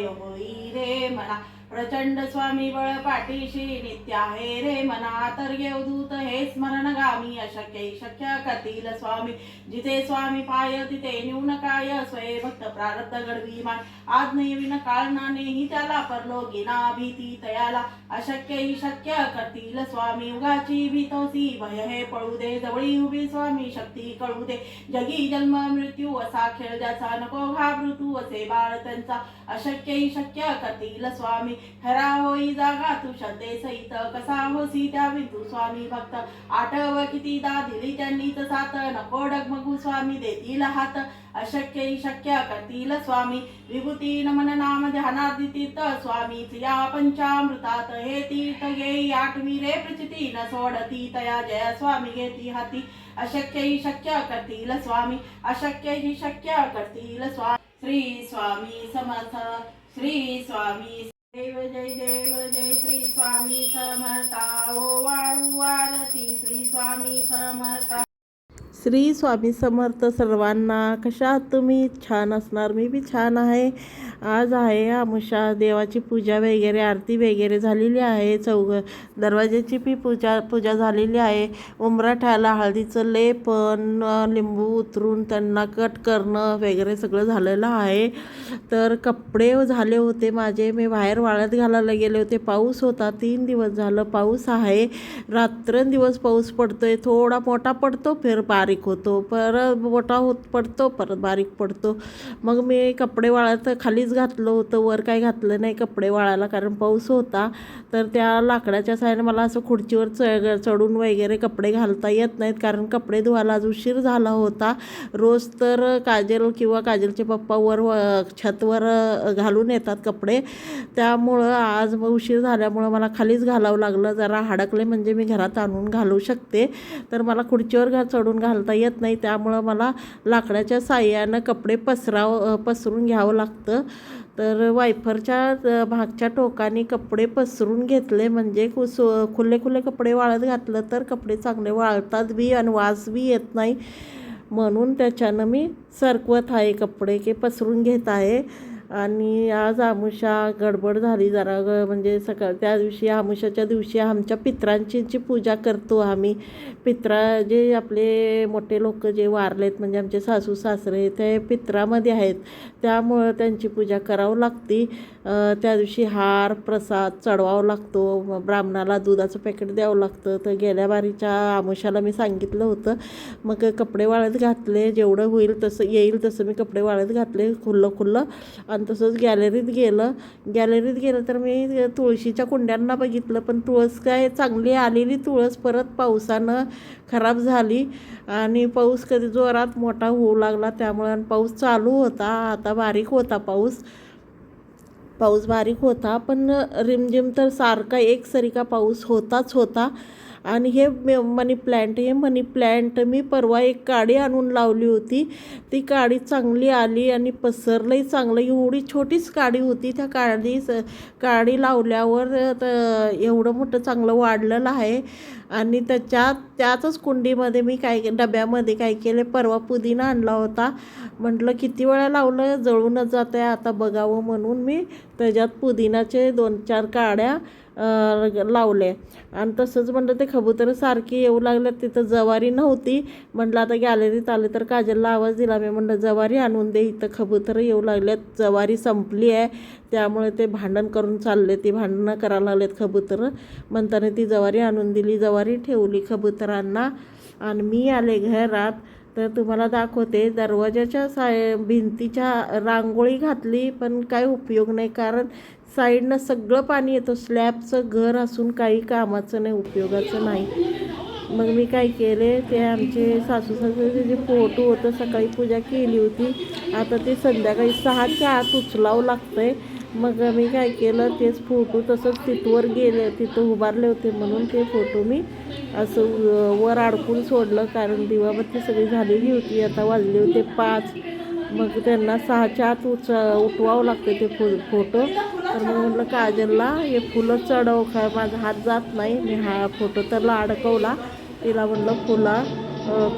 होई रे मना प्रचंड स्वामी बळ पाठीशी नित्य आहे रे मना तर दूत हे स्मरणगामी अशक्य शक्य करतील स्वामी. जिथे स्वामी पाय तिथे न्यून काय स्वय भक्त प्रारब्ध घडवी माय. आज विन काळनानेही त्याला परलोकी ना भीती तयाला. अशक्य ही शक्य करतील स्वामी उगाची भीतोसी भय हे पळू दे. जवळी उभी स्वामी शक्ती कळू दे. जगी जन्म मृत्यू असा खेळ ज्याचा नको घाबृतू असे बाळ त्यांचा. अशक्य ही शक्य करतील स्वामी खरा होई जागा तू श्रद्धे सहित कसा होसी त्या विंदू स्वामी भक्त आठव कितीदा दिली त्यांनीच साथ? नको डगमगू स्वामी देतील हात. अशक्य शक्य करतील स्वामी. विभूती नमन नाम ध्यानादी तीर्थ स्वामी या पंचामृतात हे तीर्थ घेई. आठवी रे प्रचिती न सोडती तया जय स्वामी घेती हाती. अशक्य ही शक्य करतील स्वामी. अशक्य ही शक्य करतील स्वामी. श्री स्वामी समर्थ. श्री स्वामी देव जय देव जय श्री स्वामी समर्था ओ वाळू आरती श्री स्वामी समर्था. श्री स्वामी समर्थ सर्वांना कशा आहात तुम्ही छान असणार? मी बी छान आहे. आज आहे आमुषा देवाची पूजा वगैरे आरती वगैरे झालेली आहे. चौग दरवाजाची बी पूजा पूजा झालेली आहे. उमराठ्याला हळदीचं लेपन लिंबू उतरून त्यांना कट करणं वगैरे सगळं झालेलं आहे. तर कपडे झाले होते माझे. मी बाहेर वाळत घालायला गेले होते. पाऊस होता. तीन दिवस झालं पाऊस आहे. रात्रंदिवस पाऊस पडतोय. थोडा मोठा पडतो फिर बारीक होतो परत मोठा होत पडतो परत बारीक पडतो. मग मी कपडे वाळत खालीच घातलं होतं वर काय घातलं नाही कपडे वाळायला कारण पाऊस होता. तर त्या लाकडाच्या साह्याने मला असं खुर्चीवर च चढून वगैरे कपडे घालता येत नाहीत कारण कपडे धुवायला आज उशीर झाला होता. रोज तर काजल किंवा काजलचे पप्पा वर व- छतवर घालून येतात कपडे. त्यामुळं आज मग उशीर झाल्यामुळं मला खालीच घालावं लागलं. जरा हडकले म्हणजे मी घरात आणून घालू शकते. तर मला खुर्चीवर घा चढून घालता येत नाही. त्यामुळं मला लाकडाच्या साह्यानं कपडे पसराव पसरून घ्यावं लागतं. तर वायफरच्या भागच्या टोकाने कपडे पसरून घेतले म्हणजे कुस खुले खुले कपडे वाळत घातलं तर कपडे चांगले वाळतात बी आणि वास बी येत नाही. म्हणून त्याच्यानं मी सरकवत आहे कपडे की पसरून घेत आहे. आणि आज आमुषा गडबड झाली जरा ग म्हणजे सकाळ त्या दिवशी आमुषाच्या दिवशी आमच्या पित्रांची पूजा करतो आम्ही. पित्रा जे आपले मोठे लोक जे वारलेत म्हणजे आमचे सासू सासरे ते पित्रामध्ये आहेत. त्यामुळं त्यांची पूजा करावं लागते. त्या दिवशी हार प्रसाद चढवावं लागतो. ब्राह्मणाला दुधाचं पॅकेट द्यावं लागतं. तर गेल्या बारीच्या आमुषाला मी सांगितलं होतं मग कपडे वाळत घातले जेवढं होईल तसं येईल तसं मी कपडे वाळत घातले खुल्लं खुल्लं आणि तसंच गॅलरीत गेलं. गॅलरीत गेलं तर मी तुळशीच्या कुंड्यांना बघितलं पण तुळस काय चांगली आलेली तुळस परत पावसानं खराब झाली. आणि पाऊस कधी जोरात मोठा होऊ लागला त्यामुळे आणि पाऊस चालू होता आता बारीक होता पाऊस. पाऊस बारीक होता पण रिमझिम तर सारखा एकसरिका पाऊस होताच होता. आणि हे मे- मनी प्लॅन्ट हे मनी प्लॅन्ट मी परवा एक काडी आणून लावली होती. ती काडी चांगली आली आणि पसरलंही चांगलं. एवढी छोटीच काडी होती. त्या काडी काडी लावल्यावर एवढं मोठं चांगलं वाढलेलं आहे. आणि त्याच्यात त्यातच कुंडीमध्ये मी काय डब्यामध्ये काय केले परवा पुदिना आणला होता. म्हटलं किती वेळा लावलं? जळूनच जातं आहे आता बघावं म्हणून मी त्याच्यात पुदिनाचे दोन चार काड्या लावले. आणि तसंच म्हटलं ते कबूतर सारखी येऊ लागल्यात. तिथं जवारी नव्हती. म्हटलं आता गॅलरीत आले तर काजलला आवाज दिला. मी म्हटलं जवारी आणून दे इथं कबूतर येऊ लागल्यात. जवारी संपली आहे. त्यामुळे ते भांडण करून चालले. ती भांडणं करायला लागलेत कबूतर म्हणताना ती जवारी आणून दिली. जवारी ठेवली कबुतरांना आणि मी आले घरात. तर तुम्हाला दाखवते दरवाजाच्या साय भिंतीच्या रांगोळी घातली. पण काय उपयोग नाही. कारण साईडनं सगळं पाणी येतं. स्लॅबचं घर असून काही कामाचं नाही उपयोगाचं नाही. मग मी काय केले ते आमचे सासू सासूचे जे फोटो होतं सकाळी पूजा केली होती. आता ते संध्याकाळी सहाच्या आत उचलावं लागतंय. मग मी काय केलं तेच फोटो तसंच तिथवर गेले तिथं उभारले होते म्हणून ते फोटो मी असं वर अडकून सोडलं. कारण दिवाबत्ती सगळी झालेली होती आता वाजले होते पाच. मग त्यांना सहाच्या आत उच उठवावं लागतं ते फो फोटो. तर मग म्हटलं काजलला हे फुलं चढव का माझा हात जात नाही. मी हा फोटो त्याला अडकवला. तिला म्हटलं फुला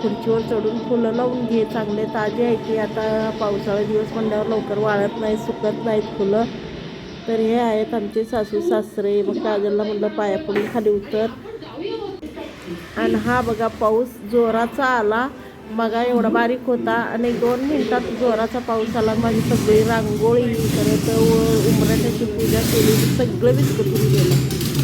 खुर्चीवर चढून फुलं लावून घे चांगले ताजे आहे की आता पावसाळा दिवस म्हणल्यावर लवकर वाळत नाही सुकत नाहीत फुलं. तर हे आहेत आमचे सासू सासरे. मग काजलला म्हणलं पाया पडून खाली उतर. आणि हा बघा पाऊस जोराचा आला. मगा एवढा बारीक होता आणि दोन मिनटात जोराचा पाऊस आला. माझी सगळी रांगोळी परत उमराट्याची पूजा केली. सगळं विस्कटून गेलं.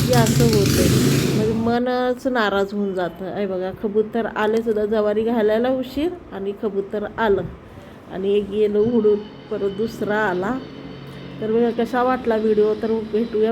की असं होतं म्हणजे मनच नाराज होऊन जातं. आहे बघा कबूतर आले सुद्धा जवारी घालायला उशीर आणि कबूतर आलं. आणि एक गेलं उडून परत दुसरा आला. तर कसा वाटला व्हिडिओ तर भेटूया.